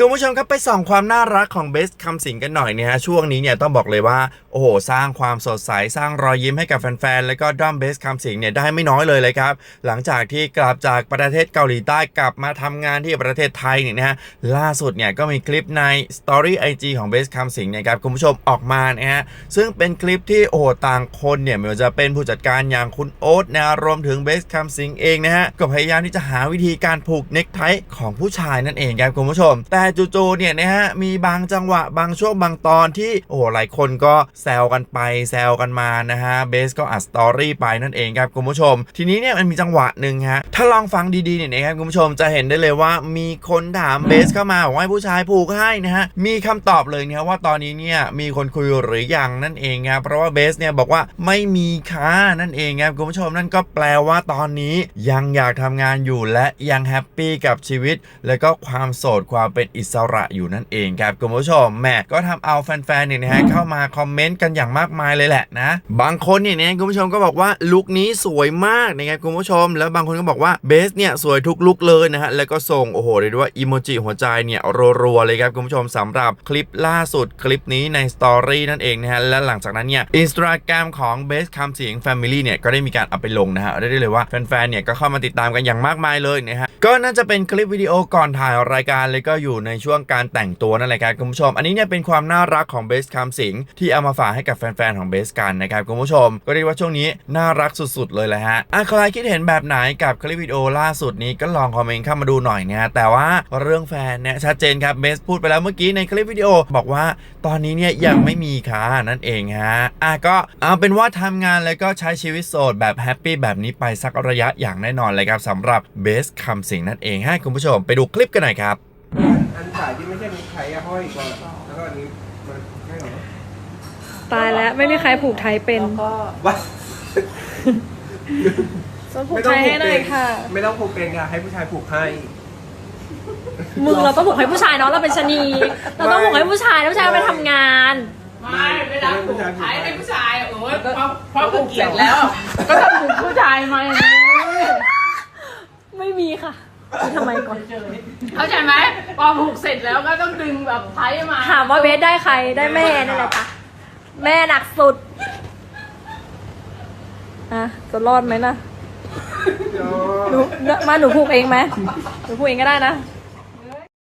คุณผู้ชมครับไปส่องความน่ารักของเบสคำสิงกันหน่อยเนี่ยฮะช่วงนี้เนี่ยต้องบอกเลยว่าโอ้โหสร้างความสดใสสร้างรอยยิ้มให้กับแฟนๆแล้วก็ด้อมเบสคำสิงเนี่ยได้ไม่น้อยเลยเลยครับหลังจากที่กลับจากประเทศเกาหลีใต้กลับมาทำงานที่ประเทศไทยเนี่ยนะฮะล่าสุดเนี่ยก็มีคลิปใน Story IG ของเบสคำสิงเนี่ยครับคุณผู้ชมออกมานะฮะซึ่งเป็นคลิปที่โอ้โหต่างคนเนี่ยไม่ว่าจะเป็นผู้จัดการอย่างคุณโอ๊ตนะรวมถึงเบสคำสิงเองนะฮะก็พยายามที่จะหาวิธีการผูกเน็กไทของผู้ชายนั่นเองครับคุณผู้ชมแต่แย่จู่ๆเนี่ยนะฮะมีบางจังหวะบางช่วงบางตอนที่โอ้โหหลายคนก็แซวกันไปแซวกันมานะฮะเบสก็อัดสตอรี่ไปนั่นเองครับคุณผู้ชม ทีนี้เนี่ยมันมีจังหวะหนึ่งฮะถ้าลองฟังดีๆเนี่ยนะครับคุณผู้ชมจะเห็นได้เลยว่ามีคนถามเบสเข้ามาบอกว่าให้ผู้ชายผูกให้นะฮะมีคำตอบเลยเนี่ยว่าตอนนี้เนี่ยมีคนคุยหรือยังนั่นเองครับเพราะว่าเบสเนี่ยบอกว่าไม่มีค่ะนั่นเองครับคุณผู้ชมนั่นก็แปลว่าตอนนี้ยังอยากทำงานอยู่และยังแฮปปี้กับชีวิต แล้วก็ความโสดความเป็นอิสระอยู่นั่นเองครับคุณผู้ชมแม่ก็ทำเอาแฟนๆเนี่ยนะฮะเข้ามาคอมเมนต์กันอย่างมากมายเลยแหละนะ บางคนเนี่ยนะคุณผู้ชมก็บอกว่าลุคนี้สวยมากนะครับคุณผู้ชม แล้วบางคนก็บอกว่าเบสเนี่ยสวยทุกลุคเลยนะฮะแล้วก็ส่งโอ้โหเรียกได้ว่าอีโมจิหัวใจเนี่ยรัวๆเลยครับคุณผู้ชมสำหรับคลิปล่าสุดคลิปนี้ในสตอรี่นั่นเองนะฮะและหลังจากนั้นเนี่ยอินสตาแกรมของเบสคำเสียง Family เนี่ยก็ได้มีการเอาไปลงนะฮะได้เลยว่าแฟนๆเนี่ยก็เข้ามาติดตามกันอย่างมากมายเลยนะฮะก็น่าจะเป็นคลิปวิดีโอก่อนถ่ายรายการเลยก็อยู่ในช่วงการแต่งตัวนั่นแหละครับคุณผู้ชม อันนี้เนี่ยเป็นความน่ารักของเบสคำสิงที่เอามาฝากให้กับแฟนๆของเบสกันนะครับคุณผู้ชม ก็เรียกว่าช่วงนี้น่ารักสุดๆเลยแหละฮะอะใครคิดเห็นแบบไหนกับคลิปวิดีโอล่าสุดนี้ก็ลองคอมเมนต์เข้ามาดูหน่อยนะฮะแต่ว่าเรื่องแฟนเนี่ยชัดเจนครับเบสพูดไปแล้วเมื่อกี้ในคลิปวิดีโอบอกว่าตอนนี้เนี่ยยังไม่มีค่ะนั่นเองฮะอะก็เอาเป็นว่าทำงานแล้วก็ใช้ชีวิตโสดแบบแฮปปี้แบบนี้ไปสักระยะอย่างแน่นอนเลยครับสำหรับเบสคำสิงนั่นเองให้คุณผู้ชมไปดูคลิปกันหน่อยครับ อันสายที่ไม่ใช่มีไข่อะห้อยก่อนแล้วก็อันนี้มันไม่หรอตายแล้วไม่มีใครผูกไทยเป็นก็ว่าส่วนผูกไทยให้หน่อยค่ะ ไม่ต้องผูกเป็นค่ะให้ผู้ชายผูกให้ มึงเราต้องผูกให้ผู้ชายเนาะเราเป็นชะนี เราต้องผูกให้ผู้ชายแล้วผู้ชายไปทำงาน ไม่เวลาผูกไทยให้ผู้ชายโอ้ยพอพอผูกเสร็จแล้ว ก็ต้องผูกผู้ชายมาอย่างนี้ไม่มีค่ะมีทำไมก่อน เข้าใจไหมพอผูกเสร็จแล้วก็ต้องดึงแบบไทยมาถามว่าเบสได้ใครได้แม่นั่นแหละค่ะแม่หนักสุดอะจะรอดไหมนะหนูมาหนูผูกเองไหมหนูผูกเองก็ได้นะ